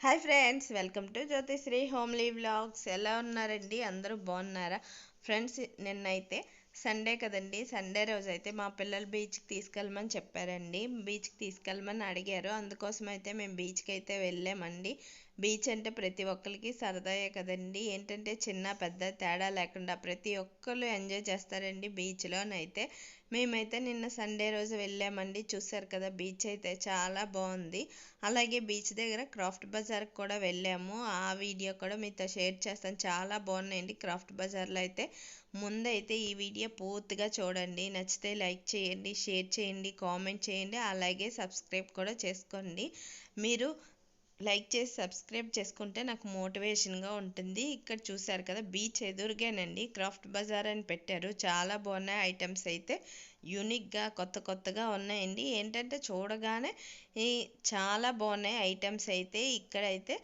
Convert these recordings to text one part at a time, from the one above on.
Hi friends welcome to Jyothisri homely vlogs. ఎలా ఉన్నారండి? అందరూ బాగున్నారా? ఫ్రెండ్స్ నిన్నైతే సండే కదండి. సండే రోజు అయితే మా పిల్లలు బీచ్కి తీసుకెళ్ళమని చెప్పారండి. బీచ్కి తీసుకెళ్ళమని అడిగారు. అందుకోసం అయితే మేము బీచ్కి అయితే వెళ్ళామండి. బీచ్ అంటే ప్రతి ఒక్కరికి సరదాయే కదండి. ఏంటంటే చిన్న పెద్ద తేడా లేకుండా ప్రతి ఒక్కరు ఎంజాయ్ చేస్తారండి బీచ్లోనైతే. మేమైతే నిన్న సండే రోజు వెళ్ళామండి. చూసారు కదా బీచ్ అయితే చాలా బాగుంది. అలాగే బీచ్ దగ్గర క్రాఫ్ట్ బజార్కి కూడా వెళ్ళాము. ఆ వీడియో కూడా మీతో షేర్ చేస్తాను. చాలా బాగున్నాయండి క్రాఫ్ట్ బజార్లో అయితే. ముందైతే ఈ వీడియో పూర్తిగా చూడండి. నచ్చితే లైక్ చేయండి షేర్ చేయండి కామెంట్ చేయండి. అలాగే సబ్స్క్రైబ్ కూడా చేసుకోండి. మీరు లైక్ చేసి సబ్స్క్రైబ్ చేసుకుంటే నాకు మోటివేషన్గా ఉంటుంది. ఇక్కడ చూసారు కదా బీచ్ ఎదురుగానండి క్రాఫ్ట్ బజార్ అని పెట్టారు. చాలా బాగున్నాయి ఐటమ్స్ అయితే. యూనిక్గా కొత్త కొత్తగా ఉన్నాయండి. ఏంటంటే చూడగానే ఈ చాలా బాగున్నాయి ఐటమ్స్ అయితే. ఇక్కడైతే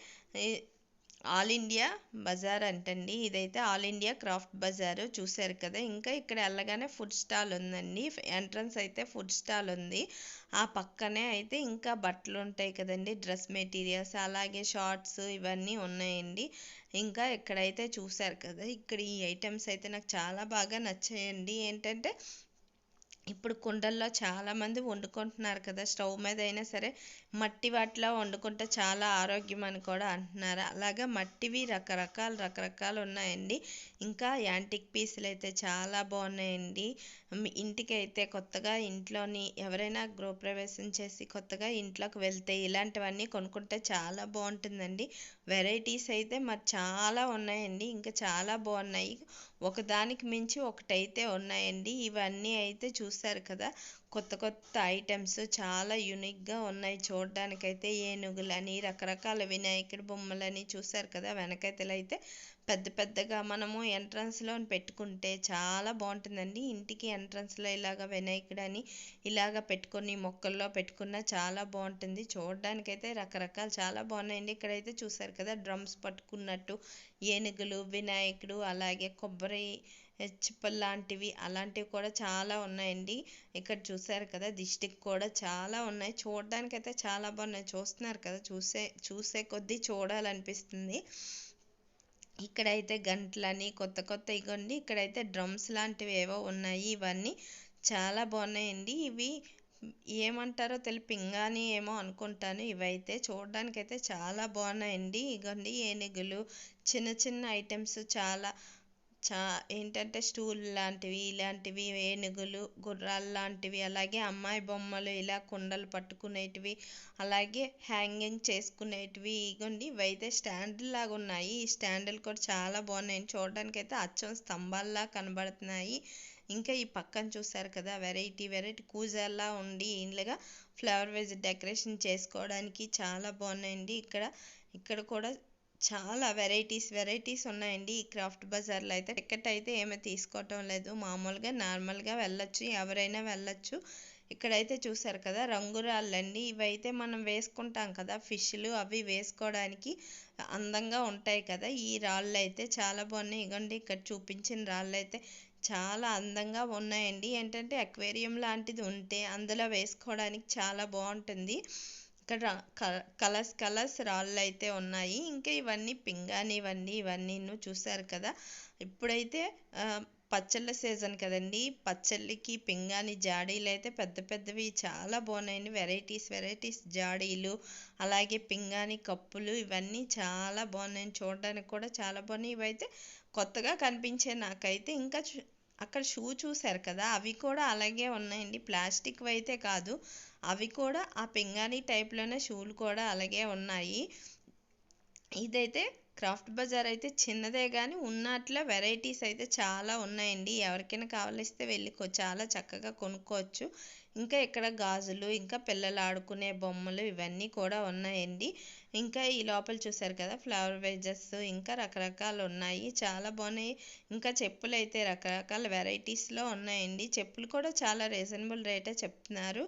ఆల్ ఇండియా బజార్ అంటండి. ఇదైతే ఆల్ ఇండియా క్రాఫ్ట్ బజార్. చూసారు కదా. ఇంకా ఇక్కడ వెళ్ళగానే ఫుడ్ స్టాల్ ఉందండి. ఎంట్రన్స్ అయితే ఫుడ్ స్టాల్ ఉంది. ఆ పక్కనే అయితే ఇంకా బట్టలు ఉంటాయి కదండి. డ్రెస్ మెటీరియల్స్ అలాగే షార్ట్స్ ఇవన్నీ ఉన్నాయండి. ఇంకా ఇక్కడైతే చూసారు కదా. ఇక్కడ ఈ ఐటమ్స్ అయితే నాకు చాలా బాగా నచ్చాయండి. ఏంటంటే ఇప్పుడు కుండల్లో చాలామంది వండుకుంటున్నారు కదా స్టవ్ మీద అయినా సరే మట్టి వాటిలో వండుకుంటే చాలా ఆరోగ్యం అని కూడా అంటున్నారు. అలాగా మట్టివి రకరకాల రకరకాలు ఉన్నాయండి. ఇంకా యాంటిక్ పీసులు అయితే చాలా బాగున్నాయండి. ఇంటికి అయితే కొత్తగా ఇంట్లోని ఎవరైనా గృహప్రవేశం చేసి కొత్తగా ఇంట్లోకి వెళ్తే ఇలాంటివన్నీ కొనుక్కుంటే చాలా బాగుంటుందండి. వెరైటీస్ అయితే మరి చాలా ఉన్నాయండి. ఇంకా చాలా బాగున్నాయి. ఒకదానికి మించి ఒకటైతే ఉన్నాయండి. ఇవన్నీ అయితే చూసారు కదా కొత్త కొత్త ఐటమ్స్ చాలా యూనిక్గా ఉన్నాయి. చూడడానికైతే ఏనుగులని రకరకాల వినాయకుడి బొమ్మలని చూసారు కదా వెనకైతే అయితే పెద్ద పెద్దగా మనము ఎంట్రన్స్లో పెట్టుకుంటే చాలా బాగుంటుందండి. ఇంటికి ఎంట్రన్స్లో ఇలాగ వినాయకుడు అని ఇలాగ పెట్టుకొని మొక్కల్లో పెట్టుకున్న చాలా బాగుంటుంది. చూడడానికైతే రకరకాలు చాలా బాగున్నాయండి. ఇక్కడైతే చూసారు కదా డ్రమ్స్ పట్టుకున్నట్టు ఏనుగులు వినాయకుడు అలాగే కొబ్బరి చిప్పలు లాంటివి అలాంటివి కూడా చాలా ఉన్నాయండి. ఇక్కడ చూసారు కదా దిష్టికి కూడా చాలా ఉన్నాయి. చూడడానికైతే చాలా బాగున్నాయి. చూస్తున్నారు కదా చూసే చూసే కొద్దీ చూడాలనిపిస్తుంది. ఇక్కడైతే గంటలని కొత్త కొత్త ఇగోండి ఇక్కడైతే డ్రమ్స్ లాంటివి ఏవో ఉన్నాయి ఇవన్నీ చాలా బాగున్నాయండి. ఇవి ఏమంటారో తెలి పింగాని ఏమో అనుకుంటాను. ఇవైతే చూడడానికైతే చాలా బాగున్నాయండి. ఇగోండి ఏనుగులు చిన్న చిన్న ఐటమ్స్ చాలా చా ఏంటంటే స్టూల్ లాంటివి ఇలాంటివి ఏనుగులు గుర్రాలు లాంటివి అలాగే అమ్మాయి బొమ్మలు ఇలా కుండలు పట్టుకునేటివి అలాగే హ్యాంగింగ్ చేసుకునేటివి ఇగోండి ఇవైతే స్టాండ్ లాగా ఉన్నాయి ఈ స్టాండ్లు కూడా చాలా బాగున్నాయి. చూడడానికి అయితే అచ్చం స్తంభాల్లా కనబడుతున్నాయి. ఇంకా ఈ పక్కన చూసారు కదా వెరైటీ వెరైటీ కూజాల్లా ఉండి ఇండ్లుగా ఫ్లవర్ వేజ్ డెకరేషన్ చేసుకోవడానికి చాలా బాగున్నాయండి. ఇక్కడ ఇక్కడ కూడా చాలా వెరైటీస్ వెరైటీస్ ఉన్నాయండి. ఈ క్రాఫ్ట్ బజార్లో అయితే టికెట్ అయితే ఏమీ తీసుకోవటం లేదు. మామూలుగా నార్మల్గా వెళ్ళొచ్చు ఎవరైనా వెళ్ళొచ్చు. ఇక్కడైతే చూసారు కదా రంగురాళ్ళండి. ఇవైతే మనం వేసుకుంటాం కదా ఫిష్లు అవి వేసుకోవడానికి అందంగా ఉంటాయి కదా. ఈ రాళ్ళు అయితే చాలా బాగున్నాయి. ఇగోండి ఇక్కడ చూపించిన రాళ్ళు అయితే చాలా అందంగా ఉన్నాయండి. ఏంటంటే అక్వేరియం లాంటిది ఉంటే అందులో వేసుకోవడానికి చాలా బాగుంటుంది. ఇక్కడ కలర్స్ కలర్స్ రాళ్ళు అయితే ఉన్నాయి. ఇంకా ఇవన్నీ పింగాణి ఇవన్నీ ఇవన్నీ చూసారు కదా. ఇప్పుడైతే పచ్చళ్ళ సీజన్ కదండి. పచ్చళ్ళకి పింగాణి జాడీలు అయితే పెద్ద పెద్దవి చాలా బాగున్నాయండి. వెరైటీస్ వెరైటీస్ జాడీలు అలాగే పింగాణి కప్పులు ఇవన్నీ చాలా బాగున్నాయి చూడడానికి కూడా చాలా బాగున్నాయి. ఇవైతే కొత్తగా కనిపించే నాకైతే. ఇంకా అక్కడ షూ చూసారు కదా అవి కూడా అలాగే ఉన్నాయండి. ప్లాస్టిక్ అయితే కాదు. అవి కూడా ఆ పింగాణి టైప్లోనే షూలు కూడా అలాగే ఉన్నాయి. ఇదైతే క్రాఫ్ట్ బజార్ అయితే చిన్నదే కానీ ఉన్నట్లో వెరైటీస్ అయితే చాలా ఉన్నాయండి. ఎవరికైనా కావలిస్తే వెళ్ళి చాలా చక్కగా కొనుక్కోవచ్చు. ఇంకా ఇక్కడ గాజులు ఇంకా పిల్లలు ఆడుకునే బొమ్మలు ఇవన్నీ కూడా ఉన్నాయండి. ఇంకా ఈ లోపల చూసారు కదా ఫ్లవర్ వేజెస్ ఇంకా రకరకాలు ఉన్నాయి. చాలా బాగున్నాయి. ఇంకా చెప్పులు అయితే రకరకాల వెరైటీస్లో ఉన్నాయండి. చెప్పులు కూడా చాలా రీజనబుల్ రేటే చెప్తున్నారు.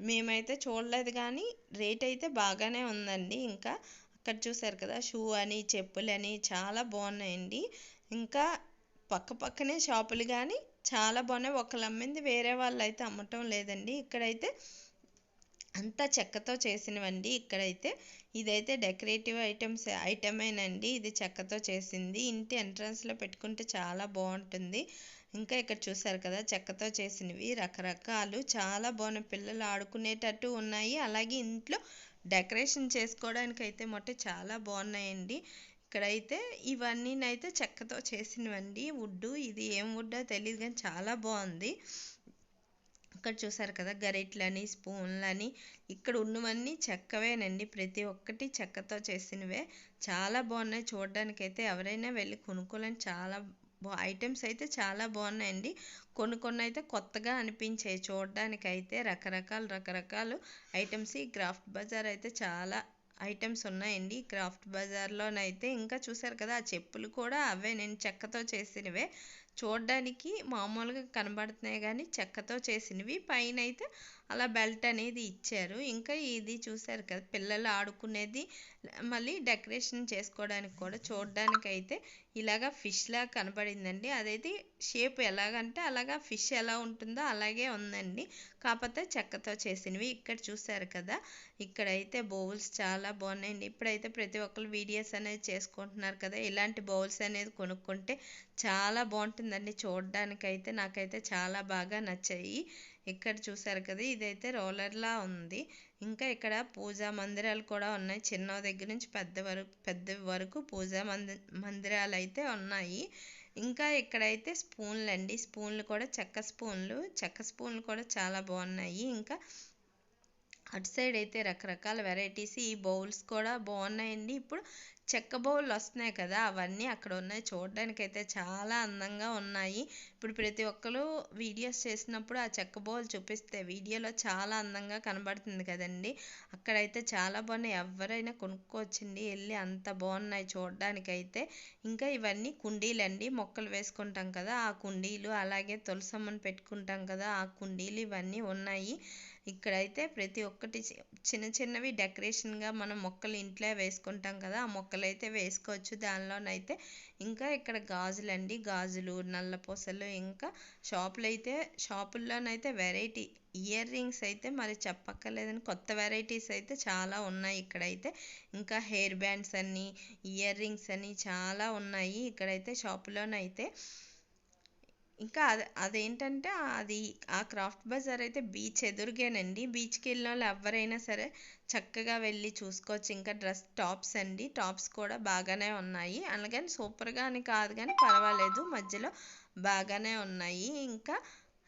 మేమైతే చూడలేదు కానీ రేట్ అయితే బాగానే ఉందండి. ఇంకా అక్కడ చూసారు కదా షూ అని చెప్పులని చాలా బాగున్నాయండి. ఇంకా పక్క పక్కనే షాపులు కానీ చాలా బాగున్నాయి. ఒకళ్ళు అమ్మింది వేరే వాళ్ళు అయితే అమ్మటం లేదండి. ఇక్కడైతే అంతా చెక్కతో చేసినవండి. ఇక్కడైతే ఇదైతే డెకరేటివ్ ఐటమ్స్ ఐటమేనండి. ఇది చెక్కతో చేసింది. ఇంటి ఎంట్రన్స్లో పెట్టుకుంటే చాలా బాగుంటుంది. ఇంకా ఇక్కడ చూసారు కదా చెక్కతో చేసినవి రకరకాలు. చాలా బాగున్నాయి. పిల్లలు ఆడుకునేటట్టు ఉన్నాయి. అలాగే ఇంట్లో డెకరేషన్ చేసుకోవడానికి అయితే మొట్ట చాలా బాగున్నాయండి. ఇక్కడైతే ఇవన్నీ అయితే చెక్కతో చేసినవండి. వుడ్ ఇది ఏం వుడ్డో తెలియదు కానీ చాలా బాగుంది. ఇక్కడ చూసారు కదా గరిట్లని స్పూన్లని. ఇక్కడ ఉన్నవన్నీ చెక్కవేనండి. ప్రతి ఒక్కటి చెక్కతో చేసినవే. చాలా బాగున్నాయి. చూడడానికైతే అయితే ఎవరైనా వెళ్ళి కొనుక్కోవాలని చాలా ఐటమ్స్ అయితే చాలా బాగున్నాయండి. కొన్ని కొన్ని అయితే కొత్తగా అనిపించాయి. చూడడానికి అయితే రకరకాల రకరకాలు ఐటమ్స్. ఈ క్రాఫ్ట్ బజార్ అయితే చాలా ఐటమ్స్ ఉన్నాయండి. క్రాఫ్ట్ బజార్లోనైతే ఇంకా చూసారు కదా ఆ చెప్పులు కూడా అవే. నేను చెక్కతో చేసినవే. చూడడానికి మామూలుగా కనబడుతున్నాయి కానీ చెక్కతో చేసినవి. పైన అయితే అలా బెల్ట్ అనేది ఇచ్చారు. ఇంకా ఇది చూసారు కదా పిల్లలు ఆడుకునేది మళ్ళీ డెకరేషన్ చేసుకోవడానికి కూడా చూడడానికైతే అయితే ఇలాగా ఫిష్లా కనబడిందండి. అదైతే షేప్ ఎలాగంటే అలాగా ఫిష్ ఎలా ఉంటుందో అలాగే ఉందండి. కాకపోతే చెక్కతో చేసినవి ఇక్కడ చూసారు కదా ఇక్కడైతే బౌల్స్ చాలా బాగున్నాయండి. ఇప్పుడైతే ప్రతి ఒక్కరు వీడియోస్ అనేది చేసుకుంటున్నారు కదా ఇలాంటి బౌల్స్ అనేది కొనుక్కుంటే చాలా బాగుంటుందండి చూడడానికైతే. నాకైతే చాలా బాగా నచ్చాయి. ఇక్కడ చూసారు కదా ఇదైతే రోలర్లా ఉంది. ఇంకా ఇక్కడ పూజా మందిరాలు కూడా ఉన్నాయి. చిన్న దగ్గర నుంచి పెద్ద వరకు పెద్ద వరకు పూజా మంది మందిరాలు అయితే ఉన్నాయి. ఇంకా ఇక్కడైతే స్పూన్లు అండి స్పూన్లు కూడా చెక్క స్పూన్లు. చెక్క స్పూన్లు కూడా చాలా బాగున్నాయి. ఇంకా అటు సైడ్ అయితే రకరకాల వెరైటీస్. ఈ బౌల్స్ కూడా బాగున్నాయండి. ఇప్పుడు చెక్క బౌల్ వస్తున్నాయి కదా అవన్నీ అక్కడ ఉన్నాయి. చూడడానికి అయితే చాలా అందంగా ఉన్నాయి. ఇప్పుడు ప్రతి ఒక్కరు వీడియోస్ చేసినప్పుడు ఆ చెక్క బౌల్ చూపిస్తే వీడియోలో చాలా అందంగా కనబడుతుంది కదండి. అక్కడైతే చాలా బాగున్నాయి. ఎవరైనా కొనుక్కోవచ్చండి. వెళ్ళి అంత బాగున్నాయి చూడడానికైతే. ఇంకా ఇవన్నీ కుండీలండి. మొక్కలు వేసుకుంటాం కదా ఆ కుండీలు అలాగే తులసమ్మను పెట్టుకుంటాం కదా ఆ కుండీలు ఇవన్నీ ఉన్నాయి. ఇక్కడైతే ప్రతి ఒక్కటి చిన్న చిన్నవి డెకరేషన్గా మనం మొక్కలు ఇంట్లో వేసుకుంటాం కదా ఆ మొక్కలు అయితే వేసుకోవచ్చు. దానిలోనైతే ఇంకా ఇక్కడ గాజులు అండి గాజులు నల్లపూసలు ఇంకా షాపులు అయితే షాపుల్లోనైతే వెరైటీ ఇయర్ రింగ్స్ అయితే మరి చెప్పక్కర్లేదని కొత్త వెరైటీస్ అయితే చాలా ఉన్నాయి ఇక్కడైతే. ఇంకా హెయిర్ బ్యాండ్స్ అని ఇయర్ రింగ్స్ అని చాలా ఉన్నాయి ఇక్కడైతే షాపులోనైతే ఇంకా అది అదేంటంటే అది ఆ క్రాఫ్ట్ బజార్ అయితే బీచ్ ఎదురుగానండి. బీచ్కి వెళ్ళిన వాళ్ళు ఎవరైనా సరే చక్కగా వెళ్ళి చూసుకోవచ్చు. ఇంకా డ్రెస్ టాప్స్ అండి. టాప్స్ కూడా బాగానే ఉన్నాయి. అలాగని సూపర్గా అని కాదు కానీ పర్వాలేదు. మధ్యలో బాగానే ఉన్నాయి. ఇంకా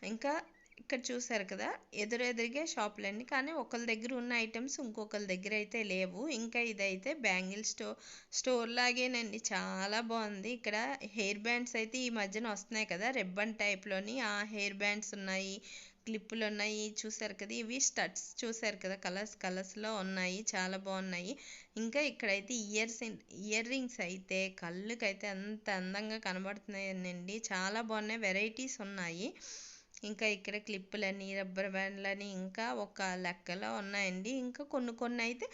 ఇంకా ఇక్కడ చూసారు కదా ఎదురెదురుగా షాపులన్నీ. కానీ ఒకరి దగ్గర ఉన్న ఐటమ్స్ ఇంకొకరి దగ్గర అయితే లేవు. ఇంకా ఇదైతే బ్యాంగిల్ స్టోర్ స్టోర్ లాగేనండి. చాలా బాగుంది. ఇక్కడ హెయిర్ బ్యాండ్స్ అయితే ఈ మధ్యన వస్తున్నాయి కదా రిబ్బన్ టైప్లోని. ఆ హెయిర్ బ్యాండ్స్ ఉన్నాయి క్లిప్పులు ఉన్నాయి. చూసారు కదా ఇవి స్టడ్స్ చూసారు కదా కలర్స్ కలర్స్లో ఉన్నాయి. చాలా బాగున్నాయి. ఇంకా ఇక్కడైతే ఇయర్స్ ఇయర్ రింగ్స్ అయితే కళ్ళుకైతే అంత అందంగా కనబడుతున్నాయండి. చాలా బాగున్నాయి. వెరైటీస్ ఉన్నాయి. ఇంకా ఇక్కడ క్లిప్పులని రబ్బర్ బ్యాండ్లని ఇంకా ఒక లెక్కలో ఉన్నాయండి. ఇంకా కొన్ని కొన్ని అయితే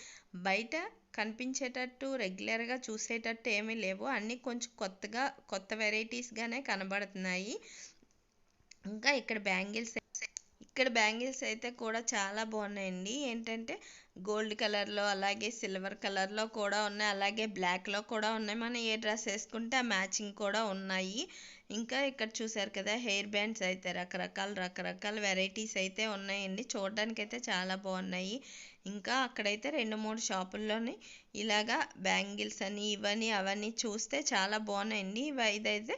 బయట కనిపించేటట్టు రెగ్యులర్గా చూసేటట్టు ఏమీ లేవు. అన్నీ కొంచెం కొత్తగా కొత్త వెరైటీస్గానే కనబడుతున్నాయి. ఇంకా ఇక్కడ బ్యాంగిల్స్ ఇక్కడ బ్యాంగిల్స్ అయితే కూడా చాలా బాగున్నాయండి. ఏంటంటే గోల్డ్ కలర్లో అలాగే సిల్వర్ కలర్లో కూడా ఉన్నాయి. అలాగే బ్లాక్లో కూడా ఉన్నాయి. మనం ఏ డ్రెస్ వేసుకుంటే ఆ మ్యాచింగ్ కూడా ఉన్నాయి. ఇంకా ఇక్కడ చూసారు కదా హెయిర్ బ్యాండ్స్ అయితే రకరకాల రకరకాల వెరైటీస్ అయితే ఉన్నాయండి. చూడడానికి అయితే చాలా బాగున్నాయి. ఇంకా అక్కడైతే రెండు మూడు షాపుల్లోని ఇలాగా బ్యాంగిల్స్ అని ఇవన్నీ అవన్నీ చూస్తే చాలా బాగున్నాయండి. ఇవి ఇదైతే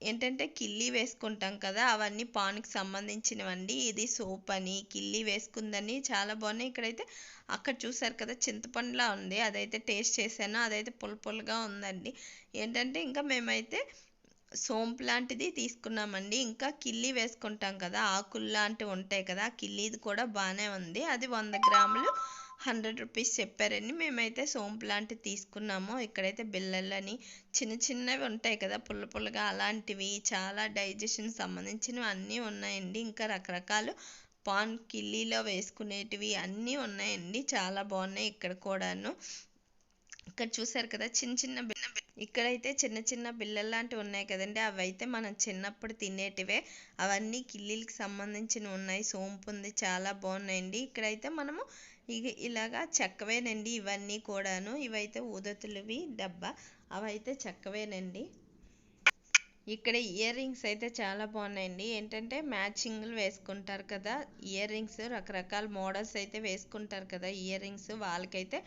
ఏంటంటే కిల్లి వేసుకుంటాం కదా అవన్నీ పాన్కి సంబంధించినవండి. ఇది సోప్ అని కిల్లి వేసుకుందని చాలా బాగున్నాయి. ఇక్కడైతే అక్కడ చూసారు కదా చింతపండులా ఉంది. అదైతే టేస్ట్ చేశాను. అదైతే పుల్ల పుల్లగా ఉందండి. ఏంటంటే ఇంకా మేమైతే సోంపు లాంటిది తీసుకున్నామండి. ఇంకా కిల్లి వేసుకుంటాం కదా ఆకులు లాంటివి ఉంటాయి కదా ఆ కిల్లీది కూడా బాగానే ఉంది. అది వంద గ్రాములు హండ్రెడ్ రూపీస్ చెప్పారండి. మేమైతే సోంపు లాంటివి తీసుకున్నాము. ఇక్కడైతే బిల్లలని చిన్న చిన్నవి ఉంటాయి కదా పుల్ల పుల్లగా అలాంటివి చాలా డైజెషన్ సంబంధించినవి అన్నీ ఉన్నాయండి. ఇంకా రకరకాలు పాన్ కిల్లీలో వేసుకునేటివి అన్నీ ఉన్నాయండి. చాలా బాగున్నాయి ఇక్కడ కూడాను. ఇక్కడ చూసారు కదా చిన్న చిన్న ఇక్కడైతే చిన్న చిన్న బిళ్ళలు లాంటివి ఉన్నాయి కదండి. అవి అయితే మనం చిన్నప్పుడు తినేటివే. అవన్నీ కిల్లీలకి సంబంధించినవి ఉన్నాయి. సోంపు ఉంది. చాలా బాగున్నాయండి. ఇక్కడైతే మనము ఇక ఇలాగా చెక్కవేనండి ఇవన్నీ కూడాను. ఇవైతే ఊదతులవి డబ్బా. అవైతే చెక్కవేనండి. ఇక్కడ ఇయర్ రింగ్స్ అయితే చాలా బాగున్నాయండి. ఏంటంటే మ్యాచింగ్లు వేసుకుంటారు కదా. ఇయర్ రింగ్స్ రకరకాల మోడల్స్ అయితే వేసుకుంటారు కదా. ఇయర్ రింగ్స్ వాళ్ళకైతే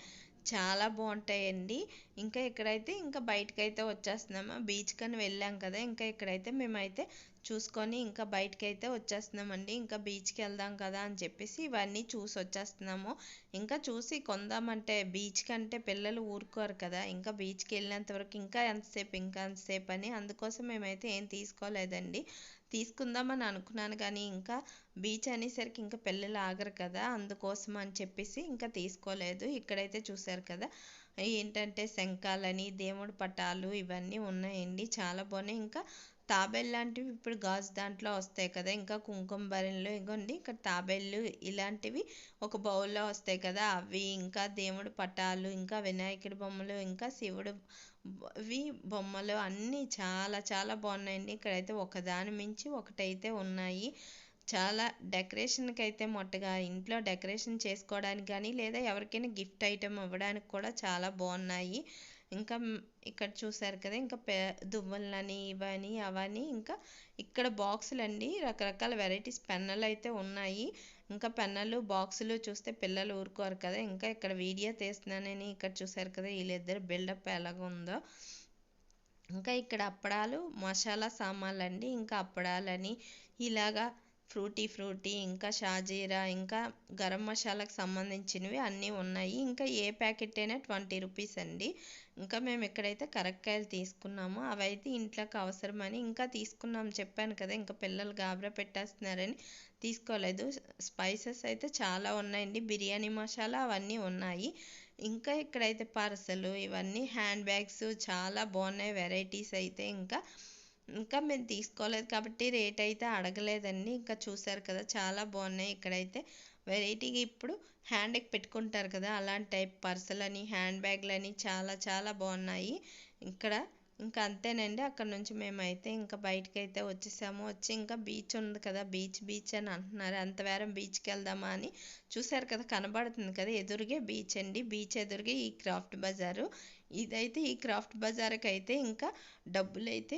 చాలా బాగుంటాయండి. ఇంకా ఇక్కడైతే ఇంకా బయటకైతే వచ్చేస్తున్నాము బీచ్ కని వెళ్ళాం కదా ఇంకా ఇక్కడైతే మేమైతే చూసుకొని ఇంకా బయటకైతే అయితే వచ్చేస్తున్నామండి ఇంకా బీచ్కి వెళ్దాం కదా అని చెప్పేసి ఇవన్నీ చూసి వచ్చేస్తున్నాము. ఇంకా చూసి కొందామంటే బీచ్ కంటే పిల్లలు ఊరుకోరు కదా ఇంకా బీచ్కి వెళ్ళినంత వరకు ఇంకా ఎంతసేపు ఇంకా ఎంతసేపు అని అందుకోసం మేమైతే ఏం తీసుకోలేదండి. తీసుకుందామని అనుకున్నాను కానీ ఇంకా బీచ్ అనేసరికి ఇంకా పిల్లలు ఆగరు కదా అందుకోసం అని చెప్పేసి ఇంకా తీసుకోలేదు. ఇక్కడైతే చూసారు కదా ఏంటంటే శంఖాలని దేవుడి పటాలు ఇవన్నీ ఉన్నాయండి చాలా బాగున్నాయి. ఇంకా తాబేలు లాంటివి ఇప్పుడు గాజు దాంట్లో వస్తాయి కదా ఇంకా కుంకుమ భరణిలో ఇగోండి ఇక్కడ తాబేళ్ళు ఇలాంటివి ఒక బౌల్లో వస్తాయి కదా అవి ఇంకా దేవుడి పటాలు ఇంకా వినాయకుడి బొమ్మలు ఇంకా శివుడు వి బొమ్మలు అన్నీ చాలా చాలా బాగున్నాయండి. ఇక్కడైతే ఒకదాని మించి ఒకటైతే ఉన్నాయి. చాలా డెకరేషన్కి అయితే మొట్టగా ఇంట్లో డెకరేషన్ చేసుకోవడానికి కానీ లేదా ఎవరికైనా గిఫ్ట్ ఐటెం ఇవ్వడానికి కూడా చాలా బాగున్నాయి. ఇంకా ఇక్కడ చూసారు కదా ఇంకా పె దువ్వలని ఇవని అవని ఇంకా ఇక్కడ బాక్సులు అండి రకరకాల వెరైటీస్ పెన్నులు అయితే ఉన్నాయి. ఇంకా పెన్నులు బాక్సులు చూస్తే పిల్లలు ఊరుకోరు కదా. ఇంకా ఇక్కడ వీడియో తీస్తున్నానని ఇక్కడ చూసారు కదా వీళ్ళిద్దరు బిల్డప్ ఎలాగుందో ఇంకా ఇక్కడ అప్పడాలు మసాలా సామాన్లు అండి. ఇంకా అప్పడాలని ఇలాగా ఫ్రూటీ ఫ్రూటీ ఇంకా షాజీరా ఇంకా గరం మసాలాకు సంబంధించినవి అన్నీ ఉన్నాయి. ఇంకా ఏ ప్యాకెట్ అయినా ట్వంటీ రూపీస్ అండి. ఇంకా మేము ఇక్కడైతే కరక్కాయలు తీసుకున్నాము అవైతే ఇంట్లోకి అవసరమని ఇంకా తీసుకున్నాం. చెప్పాను కదా ఇంకా పిల్లలు గాబరా పెట్టేస్తున్నారని తీసుకోలేదు. స్పైసెస్ అయితే చాలా ఉన్నాయండి. బిర్యానీ మసాలా అవన్నీ ఉన్నాయి. ఇంకా ఇక్కడైతే పార్సల్ ఇవన్నీ హ్యాండ్ బ్యాగ్స్ చాలా బాగున్నాయి. వెరైటీస్ అయితే ఇంకా ఇంకా మేము తీసుకోలేదు కాబట్టి రేట్ అయితే అడగలేదండి. ఇంకా చూసారు కదా చాలా బాగున్నాయి ఇక్కడైతే. వెరైటీగా ఇప్పుడు హ్యాండ్కి పెట్టుకుంటారు కదా అలాంటి టైప్ పర్సులు అని హ్యాండ్ బ్యాగ్లని చాలా చాలా బాగున్నాయి. ఇక్కడ ఇంకా అంతేనండి. అక్కడ నుంచి మేమైతే ఇంకా బయటకు అయితే వచ్చేసాము. వచ్చి ఇంకా బీచ్ ఉంది కదా బీచ్ బీచ్ అని అంటున్నారు. అంతవేరం బీచ్కి వెళ్దామా అని. చూసారు కదా కనబడుతుంది కదా ఎదురుగే బీచ్ అండి. బీచ్ ఎదురుగే ఈ క్రాఫ్ట్ బజారు. ఇదైతే ఈ క్రాఫ్ట్ బజార్కి అయితే ఇంకా డబ్బులు అయితే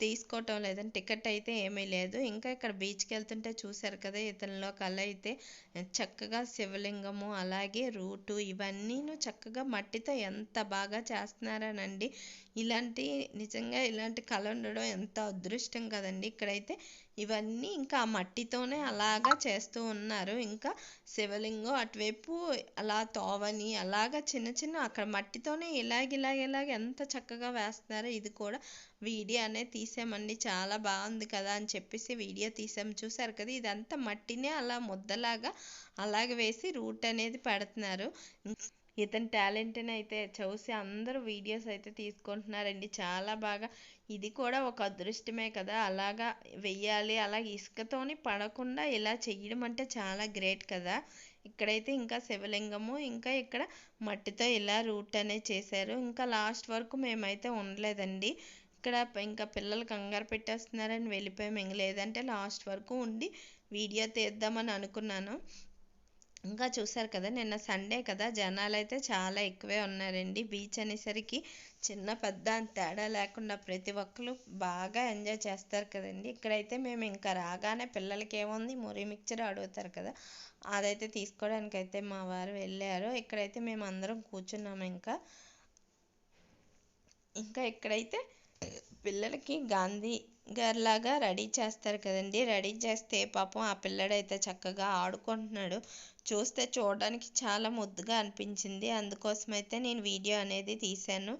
తీసుకోవటం లేదని టికెట్ అయితే ఏమీ లేదు. ఇంకా ఇక్కడ బీచ్కి వెళ్తుంటే చూశారు కదా ఇతనిలో కళ అయితే చక్కగా శివలింగము అలాగే రూటు ఇవన్నీను చక్కగా మట్టితో ఎంత బాగా చేస్తున్నారనండి. ఇలాంటి నిజంగా ఇలాంటి కళ ఉండడం ఎంత అదృష్టం కదండి. ఇక్కడైతే ఇవన్నీ ఇంకా ఆ మట్టితోనే అలాగా చేస్తూ ఉన్నారు. ఇంకా శివలింగం అటువైపు అలా తోవని అలాగా చిన్న చిన్న అక్కడ మట్టితోనే ఇలాగ ఇలాగ ఇలాగ ఎంత చక్కగా వేస్తున్నారో ఇది కూడా వీడియో అనేది తీసామండి. చాలా బాగుంది కదా అని చెప్పేసి వీడియో తీసాము చూసారు కదా ఇదంతా మట్టినే అలా ముద్దలాగా అలాగే వేసి రూట్ అనేది పెడుతున్నారు. ఇతని టాలెంట్ని అయితే చూసి అందరూ వీడియోస్ అయితే తీసుకుంటున్నారండి. చాలా బాగా ఇది కూడా ఒక అదృష్టమే కదా. అలాగా వెయ్యాలి అలా ఇసుకతోని పడకుండా ఇలా చేయడం అంటే చాలా గ్రేట్ కదా. ఇక్కడైతే ఇంకా శివలింగము ఇంకా ఇక్కడ మట్టితో ఇలా రూట్ అనేది చేశారు. ఇంకా లాస్ట్ వరకు మేమైతే ఉండలేదండి. ఇక్కడ ఇంకా పిల్లలు కంగారు పెట్టేస్తున్నారని వెళ్ళిపోయాము ఇంక లేదంటే లాస్ట్ వరకు ఉండి వీడియో తీద్దామని అనుకున్నాను. ఇంకా చూసారు కదా నిన్న సండే కదా జనాలు అయితే చాలా ఎక్కువే ఉన్నారండి. బీచ్ అనేసరికి చిన్న పెద్ద తేడా లేకుండా ప్రతి ఒక్కరు బాగా ఎంజాయ్ చేస్తారు కదండి. ఇక్కడైతే మేము ఇంకా రాగానే పిల్లలకి ఏముంది మురి మిక్చర్ అడుగుతారు కదా అదైతే తీసుకోవడానికి అయితే మా వారు వెళ్ళారు. ఇక్కడైతే మేము అందరం కూర్చున్నాము ఇంకా. ఇంకా ఇక్కడైతే పిల్లలకి గాంధీ గారిలాగా రెడీ చేస్తారు కదండి. రెడీ చేస్తే పాపం ఆ పిల్లడైతే చక్కగా ఆడుకుంటున్నాడు. చూస్తే చూడడానికి చాలా ముద్దుగా అనిపించింది. అందుకోసం అయితే నేను వీడియో అనేది తీశాను.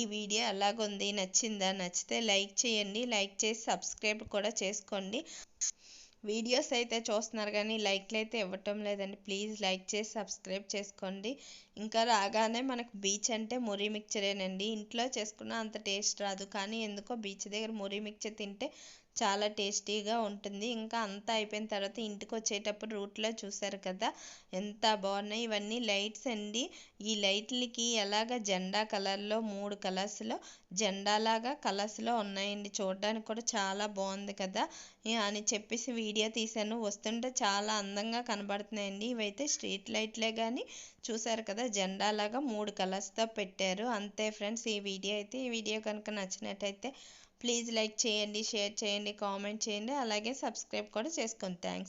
ఈ వీడియో ఎలాగుంది నచ్చిందా నచ్చితే లైక్ చేయండి. లైక్ చేసి సబ్స్క్రైబ్ కూడా చేసుకోండి. వీడియోస్ అయితే చూస్తున్నారు కానీ లైక్లు అయితే ఇవ్వటం లేదండి. ప్లీజ్ లైక్ చేసి సబ్స్క్రైబ్ చేసుకోండి. ఇంకా రాగానే మనకు బీచ్ అంటే మురి మిక్చరేనండి. ఇంట్లో చేసుకున్న అంత టేస్ట్ రాదు. కానీ ఎందుకో బీచ్ దగ్గర మురి మిక్చర్ తింటే చాలా టేస్టీగా ఉంటుంది. ఇంకా అంతా అయిపోయిన తర్వాత ఇంటికి వచ్చేటప్పుడు రూట్లో చూసారు కదా ఎంత బాగున్నాయి. ఇవన్నీ లైట్స్ అండి. ఈ లైట్లకి ఎలాగ జెండా కలర్లో మూడు కలర్స్లో జెండాలాగా కలర్స్లో ఉన్నాయండి. చూడడానికి కూడా చాలా బాగుంది కదా. అని చెప్పేసి వీడియో తీశాను. వస్తుంటే చాలా అందంగా కనబడుతున్నాయండి. ఇవైతే స్ట్రీట్ లైట్లే కానీ చూసారు కదా జెండాలాగా మూడు కలర్స్తో పెట్టారు. అంతే ఫ్రెండ్స్ ఈ వీడియో అయితే ఈ వీడియో కనుక నచ్చినట్టయితే ప్లీజ్ లైక్ చేయండి షేర్ చేయండి కామెంట్ చేయండి. అలాగే సబ్స్క్రైబ్ కూడా చేసుకోండి థ్యాంక్స్